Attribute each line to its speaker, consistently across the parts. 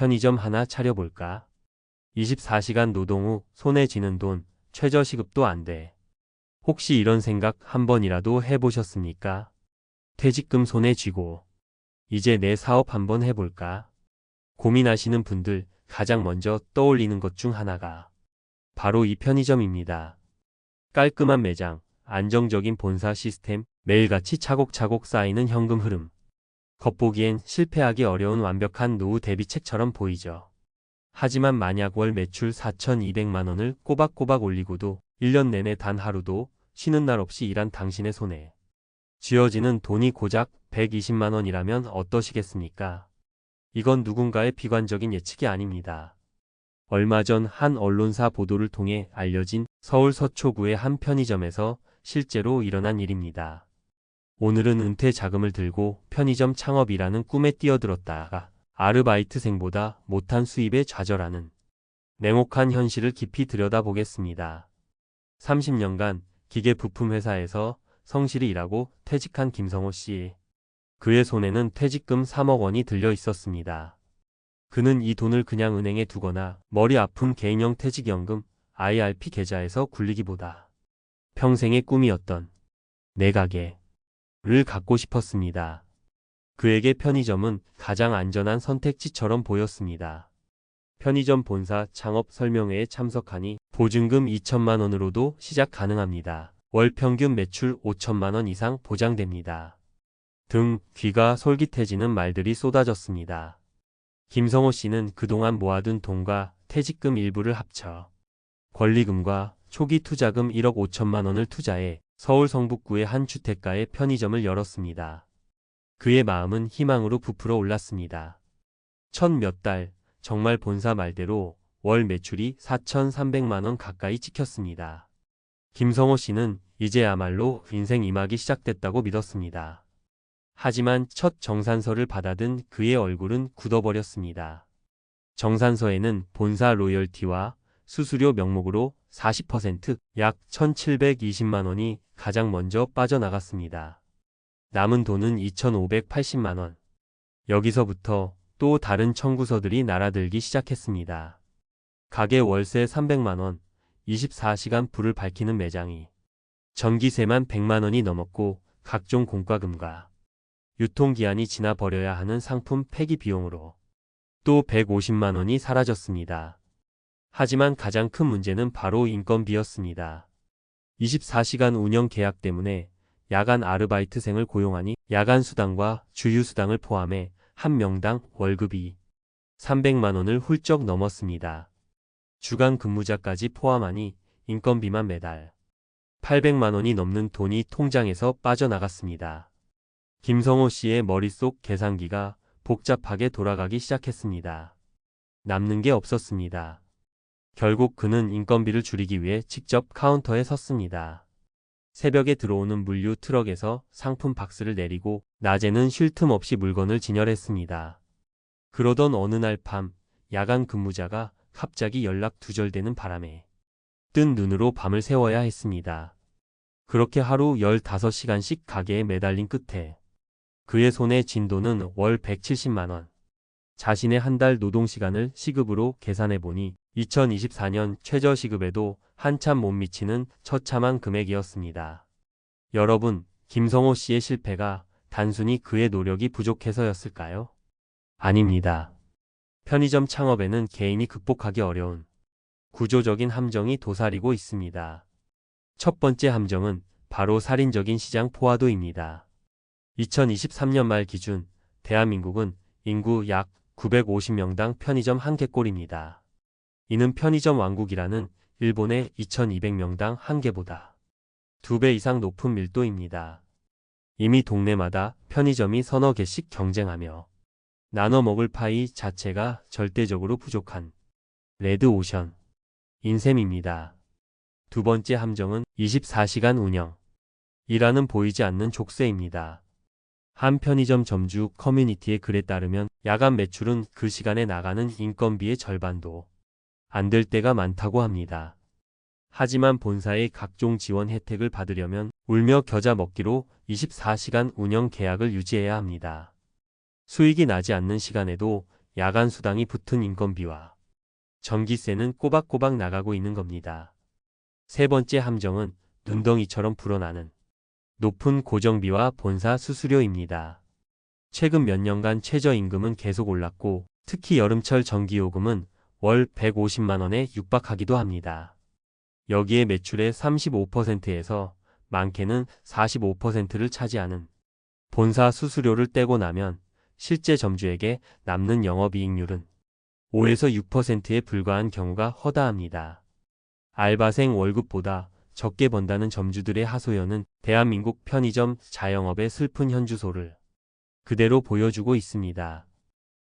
Speaker 1: 편의점 하나 차려볼까? 24시간 노동 후 손에 쥐는 돈, 최저시급도 안 돼. 혹시 이런 생각 한 번이라도 해보셨습니까? 퇴직금 손에 쥐고, 이제 내 사업 한번 해볼까? 고민하시는 분들 가장 먼저 떠올리는 것 중 하나가 바로 이 편의점입니다. 깔끔한 매장, 안정적인 본사 시스템, 매일같이 차곡차곡 쌓이는 현금 흐름. 겉보기엔 실패하기 어려운 완벽한 노후 대비책처럼 보이죠. 하지만 만약 월 매출 4,200만 원을 꼬박꼬박 올리고도 1년 내내 단 하루도 쉬는 날 없이 일한 당신의 손에 쥐어지는 돈이 고작 120만 원이라면 어떠시겠습니까? 이건 누군가의 비관적인 예측이 아닙니다. 얼마 전 한 언론사 보도를 통해 알려진 서울 서초구의 한 편의점에서 실제로 일어난 일입니다. 오늘은 은퇴 자금을 들고 편의점 창업이라는 꿈에 뛰어들었다가 아르바이트생보다 못한 수입에 좌절하는 냉혹한 현실을 깊이 들여다보겠습니다. 30년간 기계 부품 회사에서 성실히 일하고 퇴직한 김성호 씨. 그의 손에는 퇴직금 3억 원이 들려 있었습니다. 그는 이 돈을 그냥 은행에 두거나 머리 아픈 개인형 퇴직연금 IRP 계좌에서 굴리기보다 평생의 꿈이었던 내 가게 를 갖고 싶었습니다. 그에게 편의점은 가장 안전한 선택지처럼 보였습니다. 편의점 본사 창업 설명회에 참석하니 보증금 2천만 원으로도 시작 가능합니다. 월 평균 매출 5천만 원 이상 보장됩니다. 등 귀가 솔깃해지는 말들이 쏟아졌습니다. 김성호 씨는 그동안 모아둔 돈과 퇴직금 일부를 합쳐 권리금과 초기 투자금 1억 5천만 원을 투자해 서울 성북구의 한 주택가에 편의점을 열었습니다. 그의 마음은 희망으로 부풀어 올랐습니다. 첫 몇 달 정말 본사 말대로 월 매출이 4,300만 원 가까이 찍혔습니다. 김성호 씨는 이제야말로 인생 이막이 시작됐다고 믿었습니다. 하지만 첫 정산서를 받아든 그의 얼굴은 굳어버렸습니다. 정산서에는 본사 로열티와 수수료 명목으로 40%약 1,720만 원이 가장 먼저 빠져나갔습니다. 남은 돈은 2,580만 원. 여기서부터 또 다른 청구서들이 날아들기 시작했습니다. 가게 월세 300만 원, 24시간 불을 밝히는 매장이 전기세만 100만 원이 넘었고 각종 공과금과 유통기한이 지나 버려야 하는 상품 폐기 비용으로 또 150만 원이 사라졌습니다. 하지만 가장 큰 문제는 바로 인건비였습니다. 24시간 운영 계약 때문에 야간 아르바이트생을 고용하니 야간 수당과 주휴 수당을 포함해 한 명당 월급이 300만 원을 훌쩍 넘었습니다. 주간 근무자까지 포함하니 인건비만 매달 800만 원이 넘는 돈이 통장에서 빠져나갔습니다. 김성호 씨의 머릿속 계산기가 복잡하게 돌아가기 시작했습니다. 남는 게 없었습니다. 결국 그는 인건비를 줄이기 위해 직접 카운터에 섰습니다. 새벽에 들어오는 물류 트럭에서 상품 박스를 내리고 낮에는 쉴 틈 없이 물건을 진열했습니다. 그러던 어느 날 밤 야간 근무자가 갑자기 연락 두절되는 바람에 뜬 눈으로 밤을 새워야 했습니다. 그렇게 하루 15시간씩 가게에 매달린 끝에 그의 손에 진 돈은 월 170만원. 자신의 한 달 노동시간을 시급으로 계산해보니 2024년 최저시급에도 한참 못 미치는 처참한 금액이었습니다. 여러분, 김성호 씨의 실패가 단순히 그의 노력이 부족해서였을까요? 아닙니다. 편의점 창업에는 개인이 극복하기 어려운 구조적인 함정이 도사리고 있습니다. 첫 번째 함정은 바로 살인적인 시장 포화도입니다. 2023년 말 기준 대한민국은 인구 약 950명당 편의점 한 개꼴입니다. 이는 편의점 왕국이라는 일본의 2200명당 한 개보다 두 배 이상 높은 밀도입니다. 이미 동네마다 편의점이 서너 개씩 경쟁하며 나눠 먹을 파이 자체가 절대적으로 부족한 레드오션 인셈입니다. 두 번째 함정은 24시간 운영 이라는 보이지 않는 족쇄입니다. 한 편의점 점주 커뮤니티의 글에 따르면 야간 매출은 그 시간에 나가는 인건비의 절반도 안 될 때가 많다고 합니다. 하지만 본사의 각종 지원 혜택을 받으려면 울며 겨자 먹기로 24시간 운영 계약을 유지해야 합니다. 수익이 나지 않는 시간에도 야간 수당이 붙은 인건비와 전기세는 꼬박꼬박 나가고 있는 겁니다. 세 번째 함정은 눈덩이처럼 불어나는 높은 고정비와 본사 수수료입니다. 최근 몇 년간 최저임금은 계속 올랐고 특히 여름철 전기요금은 월 150만 원에 육박하기도 합니다. 여기에 매출의 35%에서 많게는 45%를 차지하는 본사 수수료를 떼고 나면 실제 점주에게 남는 영업이익률은 5에서 6%에 불과한 경우가 허다합니다. 알바생 월급보다 적게 번다는 점주들의 하소연은 대한민국 편의점 자영업의 슬픈 현주소를 그대로 보여주고 있습니다.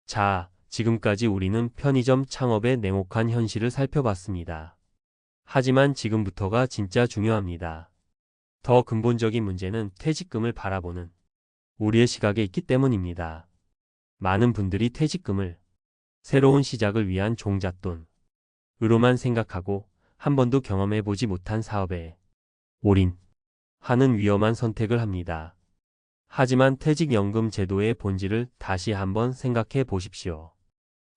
Speaker 1: 자, 지금까지 우리는 편의점 창업의 냉혹한 현실을 살펴봤습니다. 하지만 지금부터가 진짜 중요합니다. 더 근본적인 문제는 퇴직금을 바라보는 우리의 시각에 있기 때문입니다. 많은 분들이 퇴직금을 새로운 시작을 위한 종잣돈 으로만 생각하고 한 번도 경험해 보지 못한 사업에 올인 하는 위험한 선택을 합니다. 하지만 퇴직연금 제도의 본질을 다시 한번 생각해 보십시오.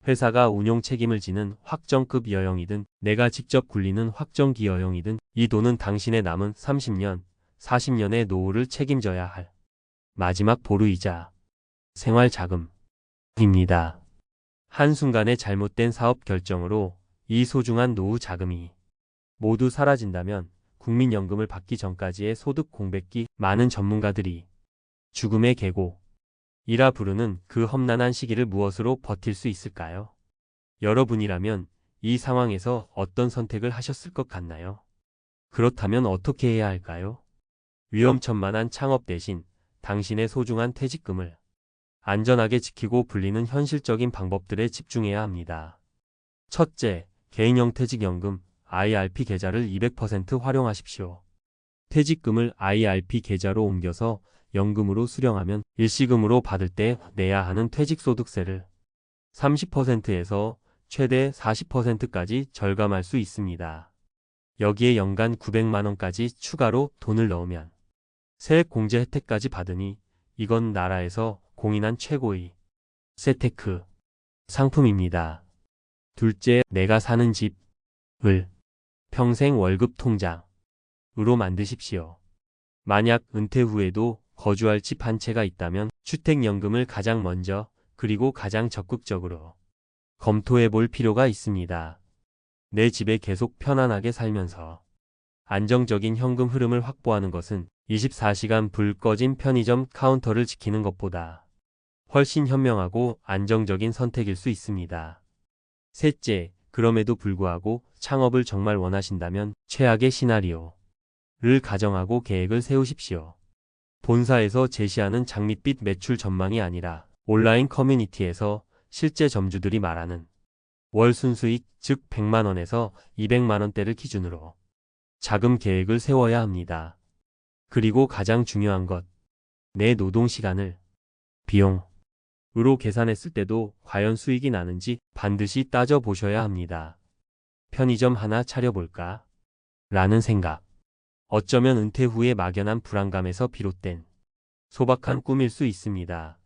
Speaker 1: 회사가 운용 책임을 지는 확정급 여영이든 내가 직접 굴리는 확정기 여영이든 이 돈은 당신의 남은 30년, 40년의 노후를 책임져야 할 마지막 보루이자 생활자금입니다. 한순간의 잘못된 사업 결정으로 이 소중한 노후 자금이 모두 사라진다면 국민연금을 받기 전까지의 소득 공백기 많은 전문가들이 죽음의 계고 이라 부르는 그 험난한 시기를 무엇으로 버틸 수 있을까요? 여러분이라면 이 상황에서 어떤 선택을 하셨을 것 같나요? 그렇다면 어떻게 해야 할까요? 위험천만한 창업 대신 당신의 소중한 퇴직금을 안전하게 지키고 불리는 현실적인 방법들에 집중해야 합니다. 첫째, 개인형 퇴직연금 IRP 계좌를 200% 활용하십시오. 퇴직금을 IRP 계좌로 옮겨서 연금으로 수령하면 일시금으로 받을 때 내야 하는 퇴직소득세를 30%에서 최대 40%까지 절감할 수 있습니다. 여기에 연간 900만원까지 추가로 돈을 넣으면 세액 공제 혜택까지 받으니 이건 나라에서 공인한 최고의 세테크 상품입니다. 둘째, 내가 사는 집을 평생 월급 통장으로 만드십시오. 만약 은퇴 후에도 거주할 집 한 채가 있다면 주택연금을 가장 먼저 그리고 가장 적극적으로 검토해 볼 필요가 있습니다. 내 집에 계속 편안하게 살면서 안정적인 현금 흐름을 확보하는 것은 24시간 불 꺼진 편의점 카운터를 지키는 것보다 훨씬 현명하고 안정적인 선택일 수 있습니다. 셋째, 그럼에도 불구하고 창업을 정말 원하신다면 최악의 시나리오를 가정하고 계획을 세우십시오. 본사에서 제시하는 장밋빛 매출 전망이 아니라 온라인 커뮤니티에서 실제 점주들이 말하는 월 순수익 즉 100만원에서 200만원대를 기준으로 자금 계획을 세워야 합니다. 그리고 가장 중요한 것, 내 노동 시간을 비용으로 계산했을 때도 과연 수익이 나는지 반드시 따져보셔야 합니다. 편의점 하나 차려볼까? 라는 생각. 어쩌면 은퇴 후의 막연한 불안감에서 비롯된 소박한 꿈일 수 있습니다.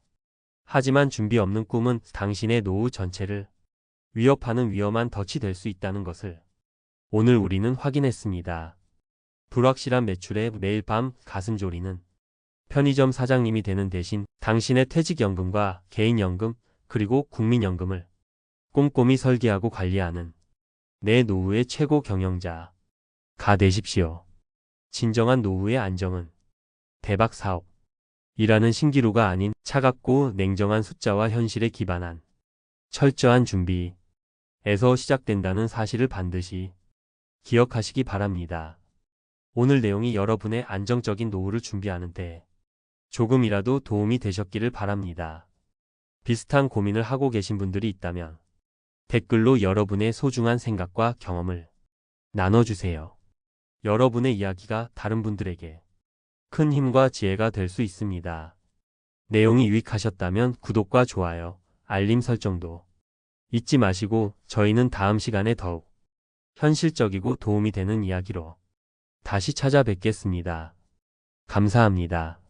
Speaker 1: 하지만 준비 없는 꿈은 당신의 노후 전체를 위협하는 위험한 덫이 될 수 있다는 것을 오늘 우리는 확인했습니다. 불확실한 매출에 매일 밤 가슴 졸이는 편의점 사장님이 되는 대신 당신의 퇴직연금과 개인연금 그리고 국민연금을 꼼꼼히 설계하고 관리하는 내 노후의 최고 경영자가 되십시오. 진정한 노후의 안정은 대박 사업. 이라는 신기루가 아닌 차갑고 냉정한 숫자와 현실에 기반한 철저한 준비에서 시작된다는 사실을 반드시 기억하시기 바랍니다. 오늘 내용이 여러분의 안정적인 노후를 준비하는 데 조금이라도 도움이 되셨기를 바랍니다. 비슷한 고민을 하고 계신 분들이 있다면 댓글로 여러분의 소중한 생각과 경험을 나눠주세요. 여러분의 이야기가 다른 분들에게 큰 힘과 지혜가 될 수 있습니다. 내용이 유익하셨다면 구독과 좋아요, 알림 설정도 잊지 마시고 저희는 다음 시간에 더욱 현실적이고 도움이 되는 이야기로 다시 찾아뵙겠습니다. 감사합니다.